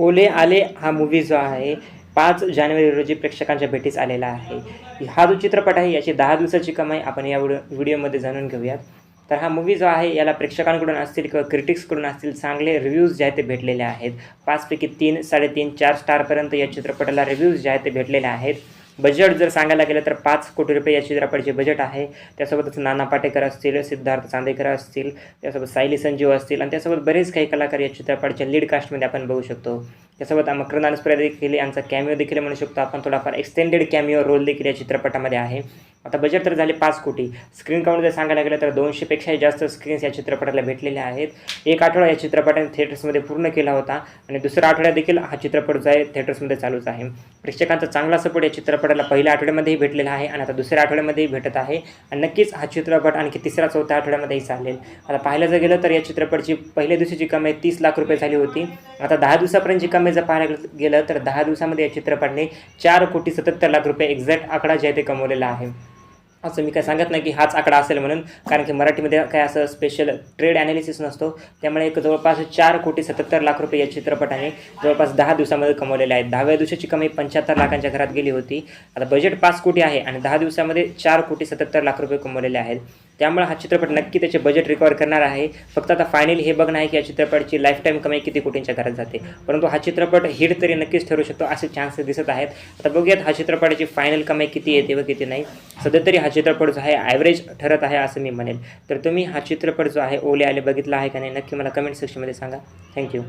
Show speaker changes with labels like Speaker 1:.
Speaker 1: ओले आले हा मूवी जो आहे पाच जानेवारी रोजी प्रेक्षकांच्या भेटीस आलेला आहे. हा जो चित्रपट आहे याची दहा दिवसाची कमाई आपण या व्हिडिओ व्हिडिओमध्ये जाणून घेऊयात. तर हा मूवी जो आहे याला प्रेक्षकांकडून असतील किंवा क्रिटिक्सकडून असतील चांगले रिव्ह्यूज जे आहेत ते भेटलेले आहेत. पाचपैकी तीन साडेतीन चार स्टारपर्यंत या चित्रपटाला रिव्ह्यूज जे आहेत ते भेटलेले आहेत. बजेट जर सांगायला गेलं तर पाच कोटी रुपये या चित्रपटाचे बजेट आहे. त्यासोबतच नाना पाटेकर असतील सिद्धार्थ चांदेकर असतील त्यासोबत सायली संजीव असतील आणि त्यासोबत बरेच काही कलाकार या चित्रपटाच्या लीड कास्टमध्ये आपण बघू शकतो. त्यासोबत मकरंद देखील यांचा कॅमिओ देखील म्हणू शकतो. आपण थोडाफार एक्सटेंडेड कॅमिओ रोल देखील या चित्रपटामध्ये आहे. आता बजेट तर झाले पाच कोटी. स्क्रीन काउंट जर सांगायला गेलं तर दोनशेपेक्षाही जास्त स्क्रीन्स या चित्रपटाला भेटलेल्या आहेत. एक आठवडा या चित्रपटाने थिएटर्समध्ये पूर्ण केला होता आणि दुसरा आठवडा देखील हा चित्रपट जो आहे थिएटर्समध्ये चालूच आहे. प्रेक्षकांचा चांगला सपोर्ट या चित्रपटाला पहिल्या आठवड्यामध्येही भेटलेला आहे आणि आता दुसऱ्या आठवड्यामध्येही भेटत आहे आणि नक्कीच हा चित्रपट आणखी तिसऱ्या चौथ्या आठवड्यामध्येही चालेल. आता पाहिलं जर गेलं तर या चित्रपटची पहिल्या दिवशीची कमाई तीस लाख रुपये झाली होती. आता दहा दिवसापर्यंतची कमाई जर पाहायला गेलं तर दहा दिवसामध्ये या चित्रपटाने चार कोटी सत्तर लाख रुपये एक्झॅक्ट आकडा जे आहे ते कमवलेला आहे. असं मी काय सांगत नाही की हाच आकडा असेल म्हणून कारण की मराठीमध्ये काय असं स्पेशल ट्रेड ॲनालिसिस नसतो. त्यामुळे एक जवळपास चार कोटी सत्तर लाख रुपये या चित्रपटाने जवळपास दहा दिवसामध्ये कमवलेले आहेत. दहाव्या दिवसाची कमाई पंच्याहत्तर लाखांच्या घरात गेली होती. आता बजेट पाच कोटी आहे आणि दहा दिवसामध्ये चार कोटी सत्तर लाख रुपये कमवलेले आहेत. त्यामुळे हा चित्रपट नक्की त्याचे बजेट रिकवर करणार आहे. फक्त आता फायनली हे बघणं आहे की या चित्रपटाची लाईफ टाईम कमाई किती कोटींच्या घरात जाते. परंतु हा चित्रपट हिट तरी नक्कीच ठरू शकतो असे चान्सेस दिसत आहेत. आता बघूयात हा चित्रपटाची फायनल कमाई किती येते व किती नाही. सध्या तरी हा चित्रपट जो आहे ॲव्हरेज ठरत आहे असं मी म्हणेल. तर तुम्ही हा चित्रपट जो आहे ओले आले बघितला आहे का नाही नक्की मला कमेंट सेक्शनमध्ये सांगा. थँक्यू